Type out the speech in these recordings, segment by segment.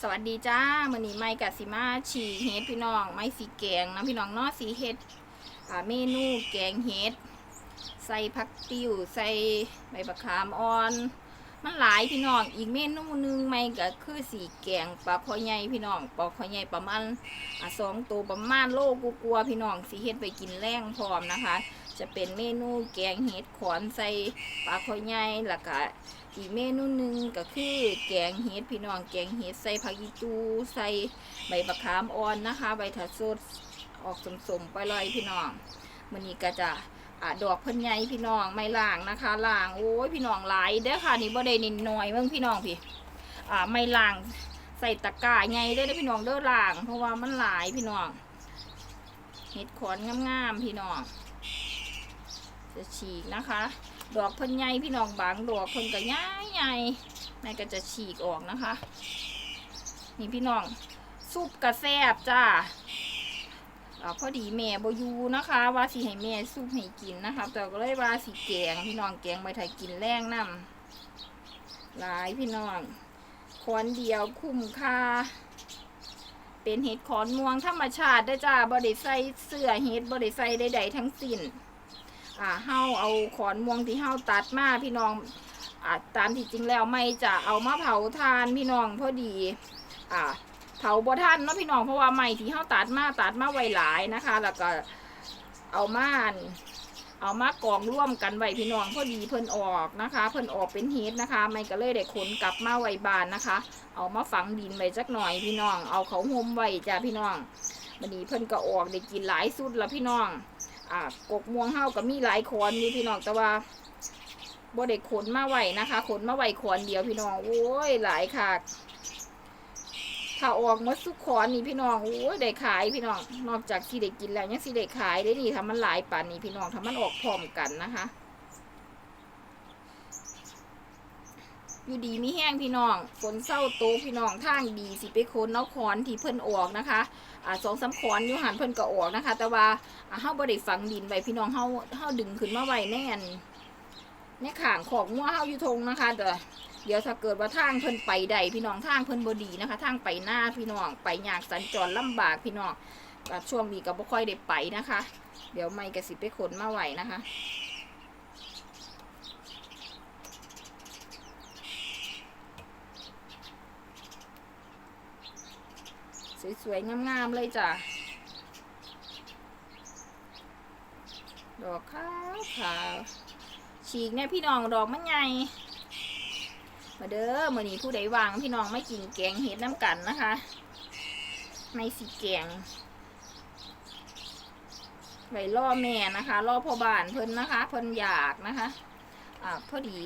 สวัสดีจ้ามือนี้ไม่กับสิมาฉีเฮ็ดพี่น้อง ไม่สีแกงนะพี่น้องเนาะสีเฮ็ดเมนูแกงเฮ็ดใส่ผักติวใส่ใบมะขามอ่อน มันหลายพี่น้องอีกเมนูหนึงไม่ก็คือสีแกงปลาคอใหญ่พี่น้องปลาคอใหญ่ประมาณสองตัวประมาณโลกกลัวๆพี่น้องสีเฮ็ดไปกินแรงพร้อมนะคะ จะเป็นเมนูแกงเห็ดขอนใส่ปลาคอใหญ่แล้วก็อีกเมนูหนึ่งก็คือแกงเห็ดพี่น้องแกงเห็ดใส่ผักอีตูใส่ใบมะขามอ่อนนะคะ ใบถาดสดออกสมๆไปเลยพี่น้องมันนี้ก็จะอ่าดอกเพิ่นใหญ่พี่น้องไม่ล่างนะคะล่างโอ้ยพี่น้องหลายเด้อค่ะนี่บ่ได้นิดหน่อยเบิ่งพี่น้องพี่อ่าไม่ล่างใส่ตะกร้าใหญ่เด้เด้อพี่น้องเด้อล่าง เพราะว่ามันหลายพี่น้องเห็ดขอนงามๆพี่น้อง จะฉีกนะคะ ดอกเพิ่นใหญ่พี่น้องบางดอกเพิ่นก็ใหญ่ใหญ่แม่ก็จะฉีกออกนะคะ นี่พี่น้องซุปกระแซบจ้าอ่าพอดีแม่บอยูนะคะ ว่าสิให้แม่ซุปให้กินนะคะแต่ก็เลยว่าสิแกงพี่น้องแกงไปไทยกินแรงน้ำหลายพี่น้องคอนเดียวคุ้มค่าเป็นเห็ดขอนม่วงธรรมชาติได้จ้าบริใส่เสื้อเห็ดบริใส่ใดๆทั้งสิ้น อ่าเฮาเอาขอนม่วงที่เฮาตัดมาพี่น้องอ่าตามที่จริงแล้วไม่จะเอามาเผาทานพี่น้องพอดีอ่าเผาบ่ท่านเนาะพี่น้องเพราะว่าไม้ที่เฮาตัดมาตัดมาไว้หลายนะคะ แล้วก็เอามานเอามากองร่วมกันไว้พี่น้องพอดีเพิ่นออกนะคะ เพิ่นออกเป็นเฮดนะคะ ไม่ก็เลยได้ขนกลับมาไว้บานนะคะ เอามาฝังดินไว้จักหน่อยพี่น้อง เอาเขาห่มไว้จ้าพี่น้องวันนี้เพิ่นก็ออกได้กินหลายสุดแล้วพี่น้อง อ่ากกม่วงเฮาก็มีหลายขอนอยู่พี่น้องแต่ว่าบ่ได้ขนมาไหวนะคะขนมาไหวขอนเดียวพี่น้องโอ้ยหลายค่ะถ้าออกมดสุกขอนนี่พี่น้องโอ้ยได้ขายพี่น้องนอกจากที่ได้กินแล้วยังสิได้ขายได้นี่ทำมันหลายป่านนี้พี่น้องทำมันออกพร้อมกันนะคะ อยู่ดีมีแห้งพี่น้อง ฝนเศร้าโตพี่น้องทางดีสิไปคนเอาขอนที่เพิ่นออกนะคะอ่าสองสามขอนอยู่หันเพิ่นก็ออกนะคะ แต่ว่าอ่าเฮาบ่ได้ฝังดินไว้พี่น้องเฮาเฮาดึงขึ้นมาไว้แน่นในข้างของงัวเฮาอยู่ทงนะคะเดี๋ยวเดี๋ยวถ้าเกิดว่าทางเพิ่นไปได้พี่น้องทางเพิ่นบ่ดีนะคะทางไปหน้าพี่น้องไปยากสัญจรลำบากพี่น้องก็ช่วงนี้ก็บ่ค่อยได้ไปนะคะ เดี๋ยวไม่ก็สิไปขนมาไว้นะคะ สวยๆ งามๆ เลยจ้ะ ดอกขาวขาวฉีกเนี่ยพี่น้องดอกมันใหญ่ มาเด้อมื่อนี้ผู้ใดวางพี่น้องไม่กินแกงเห็ดน้ำกันนะคะไม่สีแกงไว้ล่อแม่นะคะล่อพ่อบ้านเพิ่นนะคะ เพิ่นอยากนะคะอ่าพอดี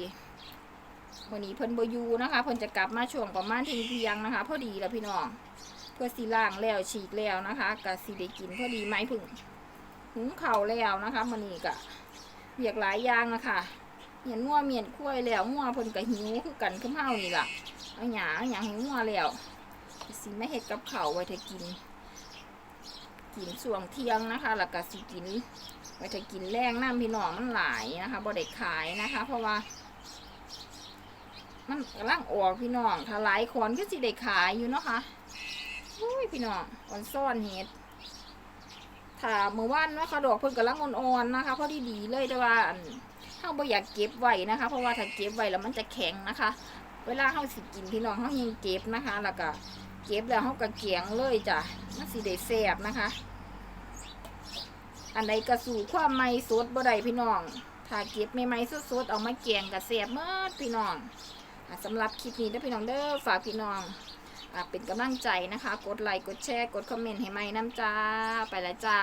วันนี้เพิ่นบอยูนะคะ เพิ่นจะกลับมาช่วงประมาณเที่ยงนะคะ พอดีแล้วพี่น้อง พื่อสีล่างแล้วฉีกแล้วนะคะกับสีได้กินพอดีไหมพึ่งหุงเข่าแล้วนะคะมันนี่กะเบียกหลายอย่างนะคะเมียนงัวเมียนคุ้ยแล้วงัวเพิ่นก็หิวคือกันคือเฮานี่ล่ะเอาหยาเอาหยาหิวงัวแล้วสีไม่เห็ดกับเข่าไว้เธอกิน กินส่วงเที่ยงนะคะแล้วก็สีกินไว้เธอกินแรงน้ำพี่น้องมันหลายนะคะบ่ได้ขายนะคะ เพราะว่ามันกำลังออกพี่น้องถ้าหลายคนก็สิได้ขายอยู่เนาะค่ะ อ้ยพี่น้องอ่อนซ่อนเห็ดถ้าเมื่อวานนะคะดอกเพิ่นกำลังอ่อนๆนะคะพอดีดีเลยแต่ว่าอันเฮาบ่อยากเก็บไว้นะคะ เพราะว่าถ้าเก็บไว้แล้วมันจะแข็งนะคะ เวลาเฮาสิกินพี่น้องเฮายังเก็บนะคะ แล้วก็เก็บแล้วเฮาก็เกียงเลยจ้ะมันสิได้แซ่บนะคะ อันใดก็สู่ความใหม่สดบ่ได้พี่น้องถ้าเก็บใหม่ๆสดๆเอามาแกงก็แซ่บเมื่อพี่น้องสำหรับคลิปนี้เด้อพี่น้องเด้อฝากพี่น้อง เป็นกำลังใจนะคะ กดไลค์ กดแชร์ กดคอมเมนต์ให้ไหมน้ำจ้า ไปละจ้า